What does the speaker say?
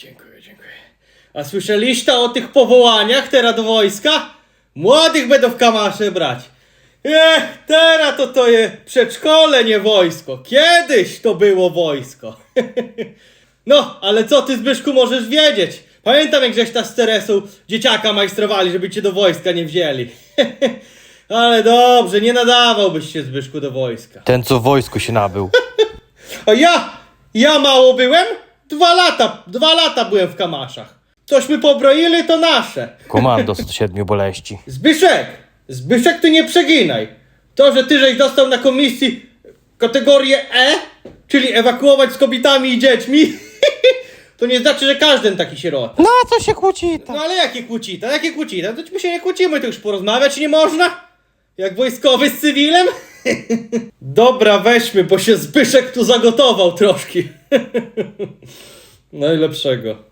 dziękuję, dziękuję. A słyszeliście o tych powołaniach teraz do wojska? Młodych będą w kamasze brać. Ech, teraz to to je przedszkole, nie wojsko. Kiedyś to było wojsko. No, ale co ty Zbyszku możesz wiedzieć? Pamiętam jak żeś ta z Teresą dzieciaka majstrowali, żeby cię do wojska nie wzięli. Ale dobrze, nie nadawałbyś się Zbyszku do wojska. Ten, co w wojsku się nabył. A ja, ja mało byłem? Dwa lata, dwa lata byłem w Kamaszach. Cośmy pobroili, to nasze. Komando z siedmiu boleści. Zbyszek, Zbyszek, ty nie przeginaj. To, że ty żeś dostał na komisji kategorię E, czyli ewakuować z kobietami i dziećmi, to nie znaczy, że każdy taki sierota. No a co się kłóci? No ale jakie kłócita, jakie kłócita? To my się nie kłócimy, to już porozmawiać nie można? Jak wojskowy z cywilem? Dobra, weźmy, bo się Zbyszek tu zagotował troszkę. Najlepszego.